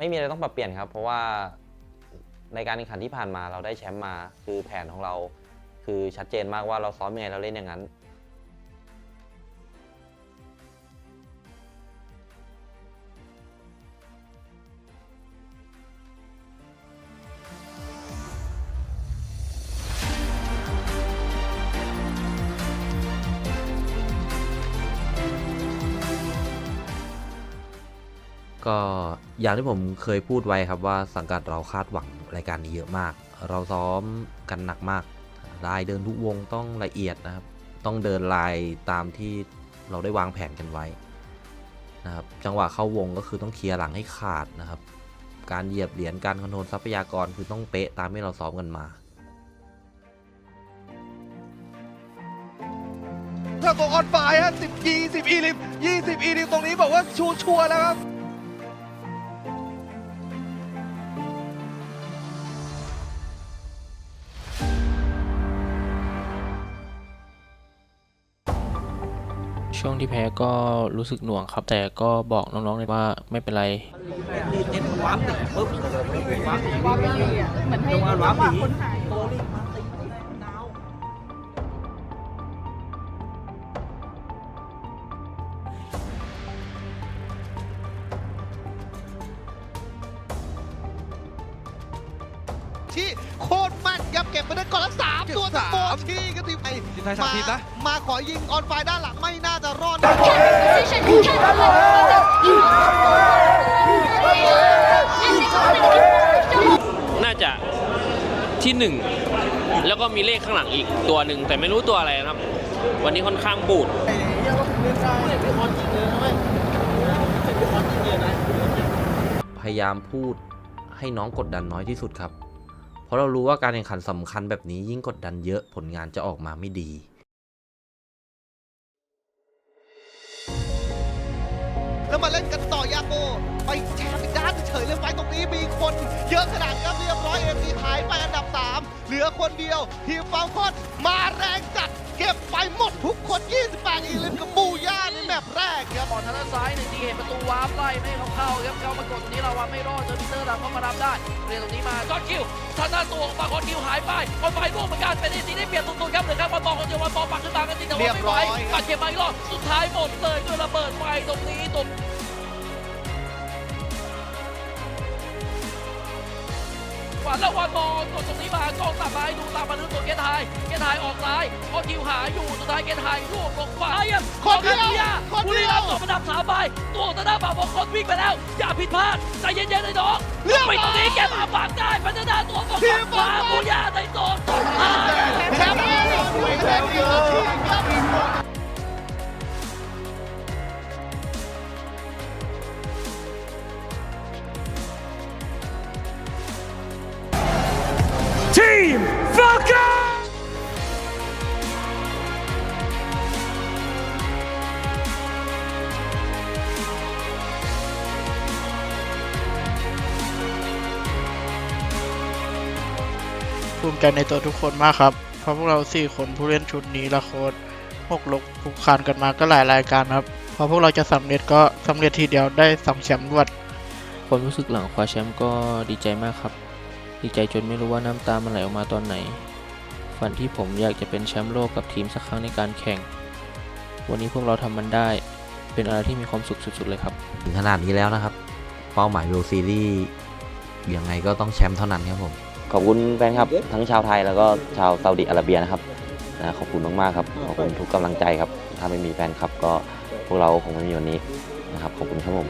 ไม่มีอะไรต้องปรับเปลี่ยนครับ เพราะว่าในการแข่งขันที่ผ่านมาเราได้แชมป์มา คือแผนของเรา คือชัดเจนมากว่าเราซ้อมยังไงเราเล่นอย่างนั้น ก็อย่างที่ผมเคยพูดไว้ครับว่าสังกัดเราคาดหวังรายการนี้เยอะมาก เราซ้อมกันหนักมากลายเดินทุกวงต้องละเอียดนะครับ ต้องเดินลายตามที่เราได้วางแผนกันไว้นะครับ จังหวะเข้าวงก็คือต้องเคลียร์หลังให้ขาดนะครับ การเหยียบเหรียญการคอนโทรลทรัพยากรคือต้องเป๊ะตามที่เราซ้อมกันมาถ้าตัวออนไฟฮะสิบยี่สิบอีลิมยี่สิบอีลิมตรงนี้บอกว่าชัวชัวร์แล้วครับ ช่วงที่แพ้ก็รู้สึกหน่วงครับ แต่ก็บอกน้องๆเลยว่าไม่เป็นไรเหมือนให้จังหวะคนหาย ที่โคตรแม่นครับเก็บไปได้ก่อนละสามตัวจากโบชี่ก็ทีมไอทีมไทยสามทีมนะมาขอยิงออนไฟด้านหลังไม่น่าจะรอดน่าจะที่หนึ่งแล้วก็มีเลขข้างหลังอีกตัวหนึ่งแต่ไม่รู้ตัวอะไรนะครับ วันนี้ค่อนข้างบูดพยายามพูดให้น้องกดดันน้อยที่สุดครับ ราะเรารู้ว่าการแข่งขันสำคัญแบบนี้ยิ่งกดดันเยอะผลงานจะออกมาไม่ดีแล้วมาเล่นกันต่อยาโกไปแชร์ไปด้านเฉยเลยไฟตรงนี้มีคน เยอะขนาดนี้ครับเรียบร้อยเอ็มดีหายไปอันดับ 3 เหลือคนเดียว ทีมฟาวคอนมาแรงจัด เก็บไปหมดทุกคน 28 อีลิมกับบูย่าในแมปแรกครับบอลทางด้านซ้ายหนึ่งทีเห็นประตูวาร์ปไล่ไม่ให้เขาเข้าครับเขามากดตรงนี้เราว่าไม่รอดจนพีเตอร์ดำเข้ามารับได้เรียนตรงนี้มาจอร์จคิวทางด้านตัวของปากอนคิวหายไปออนไฟร่วงเหมือนกันเป็นทีได้เปรียบตุนๆครับเหลือครับบอลบอลคนเดียวบอลบอลปักขึ้นมากันจริงแต่ว่าไม่ไหวปัดเก็บมาอีกรอบสุดท้ายหมดเลยด้วยระเบิดไฟตรงนี้ตรง วานแล้ววันบอลกดตรงนี้มากองตัดมาให้ดูตามมาลึกตัวเกนไฮเกนไฮออกซ้ายออนคิวหาอยู่สุดท้ายเกนไฮร่วงลงขวาเยี่ยมคนเดียวของอาคนบุเดีรียวรัมย์ตกอันดับสามไปตัวของทางด้านบ่าวบงคนวิ่งไปแล้ว อย่าผิดพลาดใจเย็นๆเลยน้องเรียบร้อยไปตรงนี้แกมาฝากได้พัฒนาตัวของทีมขวาบอลบูย่าใภูมิใจในตัวทุกคนมากครับ เพราะพวกเราสี่คนผู้เล่นชุดนี้และโค้ดหกลกผูกคานกันมาก็หลายรายการครับ พอพวกเราจะสำเร็จก็สำเร็จทีเดียวได้สองแชมป์รวด ความรู้สึกหลังคว้าแชมป์ก็ดีใจมากครับ ดีใจจนไม่รู้ว่าน้ำตามันไหลออกมาตอนไหน ฝันที่ผมอยากจะเป็นแชมป์โลกกับทีมสักครั้งในการแข่ง วันนี้พวกเราทำมันได้ เป็นอะไรที่มีความสุขสุดๆเลยครับ ถึงขนาดนี้แล้วนะครับ เป้าหมาย World Series ยังไงก็ต้องแชมป์เท่านั้นครับผม ขอบคุณแฟนครับ ทั้งชาวไทยแล้วก็ชาวซาอุดิอาระเบียนะครับนะขอบคุณมากๆครับ ขอบคุณทุกกำลังใจครับ ถ้าไม่มีแฟนคลับก็พวกเราคงไม่มีวันนี้นะครับ ขอบคุณครับผม